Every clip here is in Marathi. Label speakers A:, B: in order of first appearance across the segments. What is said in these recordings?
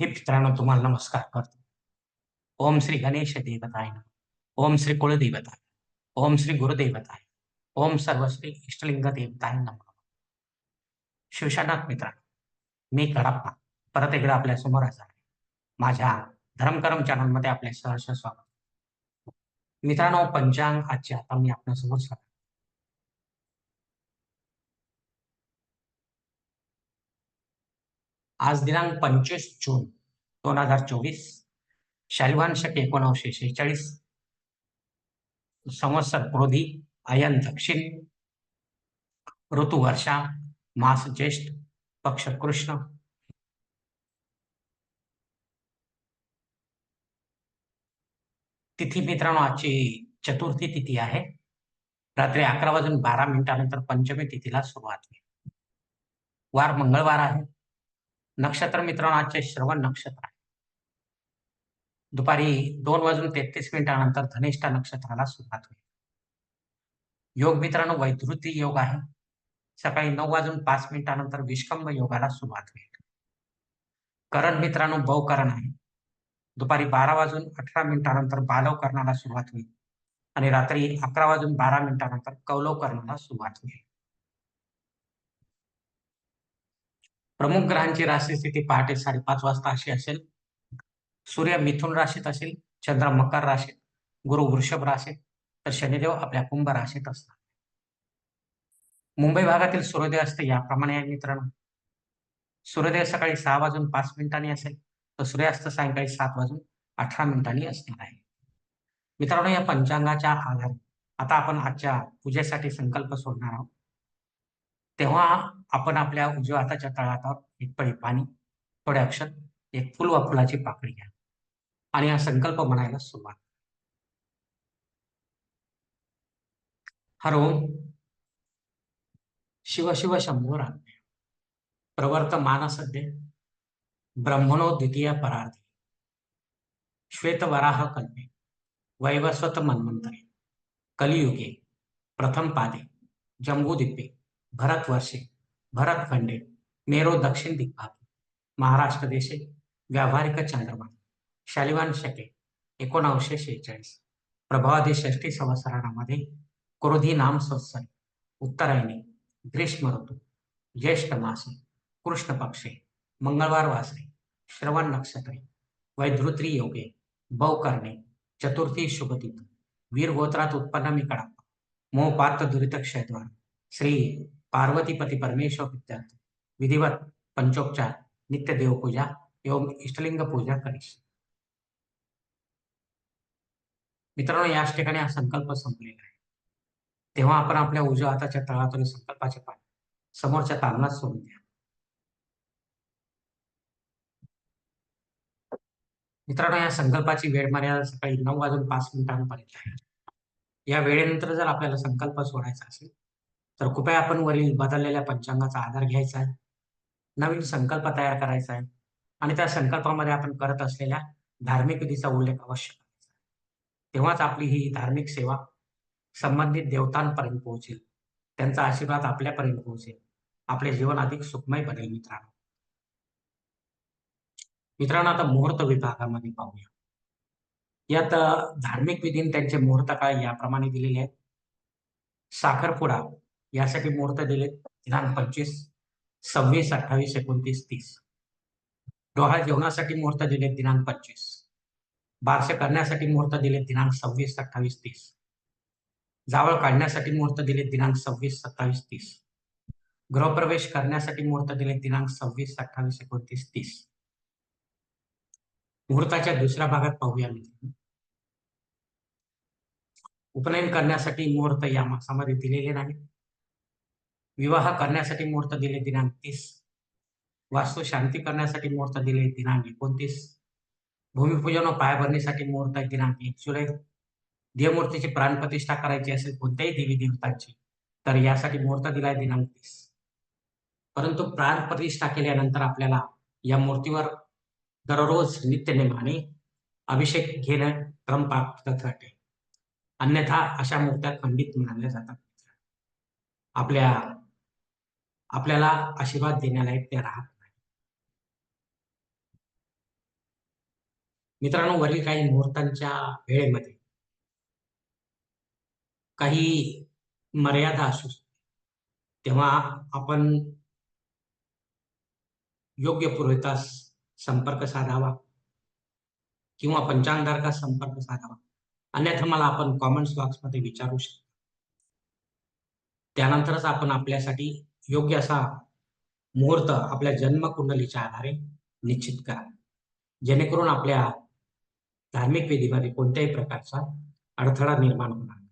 A: हे मित्रांनो तुम्हाला नमस्कार करतो. ओम श्री गणेश देवताय ओम श्री कुलदेवताय ओम श्री गुरुदेवताय ओम सर्वश्री इष्टलिंग देवताय नम. शिवशानाथ मित्रांनो मी कडप्पा. परत एकदा आपल्यासमोर हजर आहे माझ्या धर्मकर्म चॅनलमध्ये आपले सहर्ष स्वागत. मित्रांनो पंचांग आजचे आता मी आपल्यासमोर आज दिनांक पंचवीस जून दोन हजार चोवीस. शालिवान शके एकोणावीसशे शेहेचाळीस. संवत्सर क्रोधी आयन दक्षिण. ऋतू वर्षा मास ज्येष्ठ पक्ष कृष्ण. तिथी मित्रांनो आजची चतुर्थी तिथी आहे. रात्री अकरा वाजून बारा मिनिटानंतर पंचमी तिथीला सुरुवात होईल. वार मंगळवार आहे. नक्षत्र मित्रांनो आजचे श्रवण नक्षत्र आहे. दुपारी दोन वाजून तेहतीस मिनिटानंतर धनिष्ठा नक्षत्राला सुरुवात होईल. योग मित्रांनो वैधृती योग आहे. सकाळी नऊ वाजून पाच मिनिटानंतर विष्कंभ योगाला सुरुवात होईल. करण मित्रांनो बहुकरण आहे. दुपारी बारा वाजून अठरा मिनिटानंतर बालव करणाला सुरुवात होईल. आणि रात्री अकरा वाजून बारा मिनिटानंतर कौलव करणाला सुरुवात होईल. प्रमुख ग्रहांची राशी स्थिती पहाटे साडेपाच वाजता अशी असेल. सूर्य मिथुन राशीत असेल चंद्र मकर राशीत गुरु वृषभ राशीत तर शनिदेव आपल्या कुंभ राशीत असतात. मुंबई भागातील सूर्योदय असते याप्रमाणे आहे मित्रांनो. सूर्योदय सकाळी सहा वाजून पाच मिनिटांनी असेल तर सूर्यास्त सायंकाळी सात वाजून अठरा मिनिटांनी असणार आहे. मित्रांनो या पंचांगाच्या आधारे आता आपण आजच्या पूजेसाठी संकल्प सोडणार आहोत. तेव्हा आपण आपल्या उजव्या हाताच्या तळहातावर एक पळी पाणी थोडे अक्षर एक फुल वा फुलाची पाकळी घ्या. आणि हा संकल्प म्हणायला सुरुवात. हर ओम. शिव शिव शंभो प्रवर्त प्रवर्त मानसद्य ब्रह्मणो द्वितीय परार्धी श्वेत वराह कल्पे. वैवस्वत मन्वंतरे कलियुगे. प्रथम पादे. जम्बूद्वीपे भरतवर्षे भरतखंडे मेरो दक्षिण दिग्भागे महाराष्ट्र देशे व्यावहारिक चंद्रमा शालिवान शके एकोणावीसशे शेहेचाळीस प्रभावादी षष्टी संवत्सरामध्ये क्रोधी नाम संवत्सरी उत्तरायणी ग्रीष्म ऋतू ज्येष्ठ मासे कृष्ण पक्षे मंगळवार वासरे श्रवण नक्षत्रे वैधृत्री योगे बहुकर्णे चतुर्थी शुभतीत वीर गोत्रात उत्पन्न मी कडाप्पा मोह पात्र दुरित श्री पार्वतीपती परमेश्वर विद्यार्थ विधिवत पंचोपचार नित्य देवपूजा एवं इष्टलिंग पूजा करीस मित्रांनो याच ठिकाणी हा संकल्प संपलेला आहे. तेव्हा आपण आपल्या उजव्या हाताच्या तळातून संकल्पाचे पाठ समोरच्या तालनात सोडून द्या. मित्रांनो या संकल्पाची वेळ मर्यादा सकाळी नऊ वाजून पाच मिनिटांपर्यंत आहे. या वेळेनंतर जर आपल्याला संकल्प सोडायचा असेल तर कृपया आपण वरील बदललेल्या पंचांगाचा आधार घ्यायचा आहे. नवीन संकल्प तयार करायचा आहे. आणि त्या संकल्पामध्ये आपण करत असलेल्या धार्मिक विधीचा उल्लेख अवश्य करायचा तेव्हाच आपली ही धार्मिक सेवा संबंधित देवतांपर्यंत पोहोचेल. त्यांचा आशीर्वाद आपल्यापर्यंत पोहोचेल. आपले जीवन अधिक सुखमय बनेल मित्रांनो. मित्रांनो आता मुहूर्त विभागामध्ये पाहूया. यात धार्मिक विधीन त्यांचे मुहूर्त काळ याप्रमाणे दिलेले आहेत. साखरपुडा यासाठी मुहूर्त दिले दिनांक पंचवीस सव्वीस अठ्ठावीस एकोणतीस तीस. डोहाळ जेवणासाठी मुहूर्त दिले दिनांक पंचवीस. बारसे करण्यासाठी मुहूर्त दिले दिनांक सव्वीस अठ्ठावीस तीस. जावळ काढण्यासाठी मुहूर्त दिले दिनांक सव्वीस सत्तावीस तीस. गृहप्रवेश करण्यासाठी मुहूर्त दिले दिनांक सव्वीस अठ्ठावीस एकोणतीस तीस. मुहूर्ताच्या दुसऱ्या भागात पाहूया उपनयन करण्यासाठी मुहूर्त या मासामध्ये दिलेले नाही विवाह करण्यासाठी मुहूर्त दिले दिनांक तीस. वास्तू शांती करण्यासाठी मुहूर्त दिले दिनांक एकोणतीस. भूमिपूजन व पायाभरणीसाठी मुहूर्त दिनांक एक जुलै. देवमूर्तीची प्राणप्रतिष्ठा करायची असेल कोणत्याही देवी देवतांची तर यासाठी मुहूर्त दिलाय दिनांक तीस. परंतु प्राणप्रतिष्ठा केल्यानंतर आपल्याला या मूर्तीवर दररोज नित्यनेमाने अभिषेक घेणं क्रम प्राप्त अन्यथा अशा मूर्त्या खंडित मानल्या जातात. आपल्या आपल्याला आशीर्वाद देण्यालायक त्या राहत नाही मित्रांनो वरील काही मुहूर्तांच्या वेळेमध्ये काही मर्यादा असू तेव्हा आपण योग्य पुरोहितास संपर्क साधावा किंवा पंचांगधारकास संपर्क साधावा. अन्यथा मला आपण कॉमेंट्स बॉक्समध्ये विचारू शकता. त्यानंतरच आपण आपल्यासाठी योग्य असा मुहूर्त आपल्या जन्मकुंडलीच्या आधारे निश्चित करा. जेणेकरून आपल्या धार्मिक विधीमध्ये कोणत्याही प्रकारचा अडथळा निर्माण होणार नाही.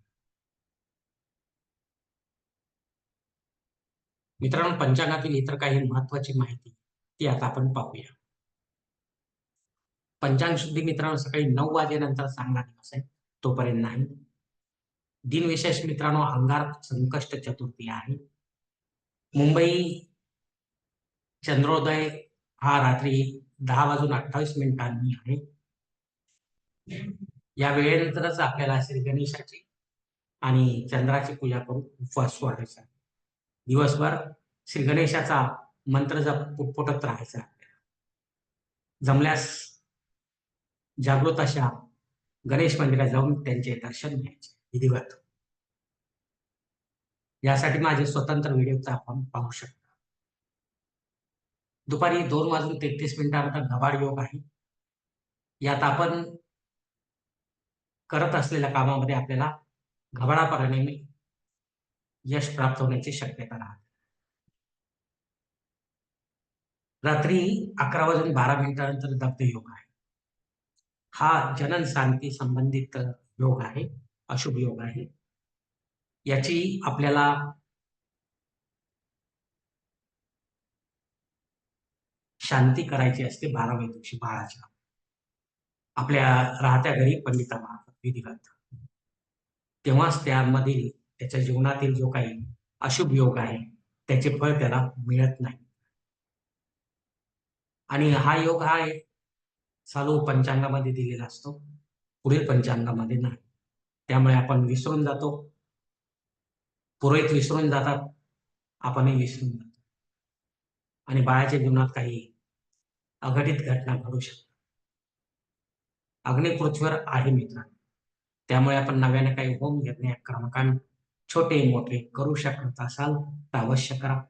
A: मित्रांनो पंचांगातील इतर काही महत्वाची माहिती ती आता आपण पाहूया. पंचांग शुद्धी मित्रांनो सकाळी नऊ वाजेनंतर चांगला दिवस आहे. तोपर्यंत नाही. दिनविशेष मित्रांनो अंगार संकष्ट चतुर्थी आहे. मुंबई चंद्रोदय हा रात्री दहा वाजून अठ्ठावीस मिनिटांनी आहे. या वेळेनंतरच आपल्याला श्री गणेशाची आणि चंद्राची पूजा करून उपवास सोडायचा दिवसभर श्री गणेशाचा मंत्र जप पुटपुटत राहायचा आपल्याला जमल्यास जागृत अशा गणेश मंदिरात जाऊन त्यांचे दर्शन घ्यायचे. विधिवत. यासाठी माझे स्वतंत्र व्हिडिओचा आपण पाहू शकता. दुपारी दोन वाजून तेहतीस मिनिटानंतर घबाड योग आहे. यात आपण करत असलेल्या कामामध्ये आपल्याला घबाडापराने यश प्राप्त होण्याची शक्यता राहते. रात्री अकरा वाजून बारा मिनिटानंतर दग्ध योग आहे. हा जनन शांती संबंधित योग आहे अशुभ योग आहे. याची आपल्याला शांती करायची असते बाराव्या दिवशी बाळाच्या. आपल्या राहत्या घरी पंडितामार्फत विधिवत. तेव्हाच त्यामधील त्याच्या जीवनातील जो काही अशुभ योग आहे त्याचे फळ त्याला मिळत नाही. आणि हा योग हा चालू पंचांगामध्ये दिलेला असतो. पुढील पंचांगामध्ये नाही. त्यामुळे आपण विसरून जातो. पुरोहित विसरून जातात. आपणही विसरून जातो. आणि बाळाच्या जीवनात काही अघटित घटना घडू शकतात. अग्नी पृथ्वीवर आहे मित्रांनो. त्यामुळे आपण नव्याने काही होम यज्ञ क्रमांक छोटे मोठे करू शकत असाल तर अवश्य करा.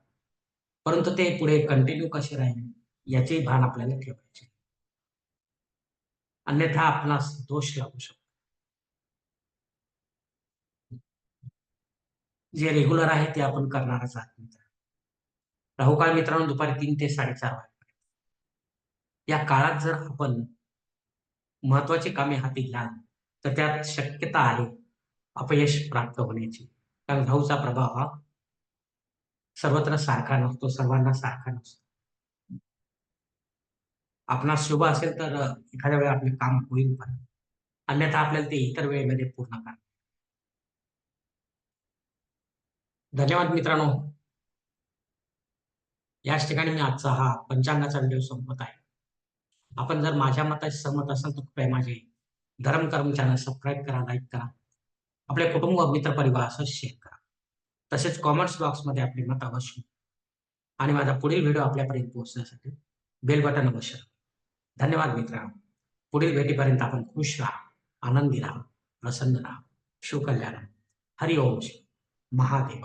A: परंतु ते पुढे कंटिन्यू कसे राहील याचे भान आपल्याला ठेवायचे अन्यथा आपणास दोष लागू शकतो. जे रेग्युलर आहे ते आपण करणारच आहात मित्र. राहुकाळ मित्रांनो दुपारी तीन ते साडेचार वाजेपर्यंत. या काळात जर आपण महत्वाची कामे हाती घ्याल तर त्यात शक्यता आहे अपयश प्राप्त होण्याची. कारण राहूचा प्रभाव हा सर्वत्र सारखा नसतो सर्वांना सारखा नसतो. आपणास शुभ असेल तर एखाद्या वेळी आपले काम होईल पण. अन्यथा आपल्याला ते इतर वेळेमध्ये पूर्ण करा धन्यवाद मित्रांनो. याच ठिकाणी मी आजचा हा पंचांगाचा व्हिडिओ संपत आहे. आपण जर माझ्या मताशी सहमत असाल तर कृपया माझे धर्म कर्म चॅनल सबस्क्राईब करा लाईक करा. आपले कुटुंब मित्र परिवार असं शेअर करा. तसेच कॉमेंट्स बॉक्समध्ये आपले मत अवश्य आणि माझा पुढील व्हिडिओ आपल्यापर्यंत पोहोचण्यासाठी बेल बटन अवश्य धन्यवाद मित्रांनो. पुढील भेटीपर्यंत आपण खुश राहा आनंदी राहा प्रसन्न राहा शिवकल्याण हरिओम महादेव.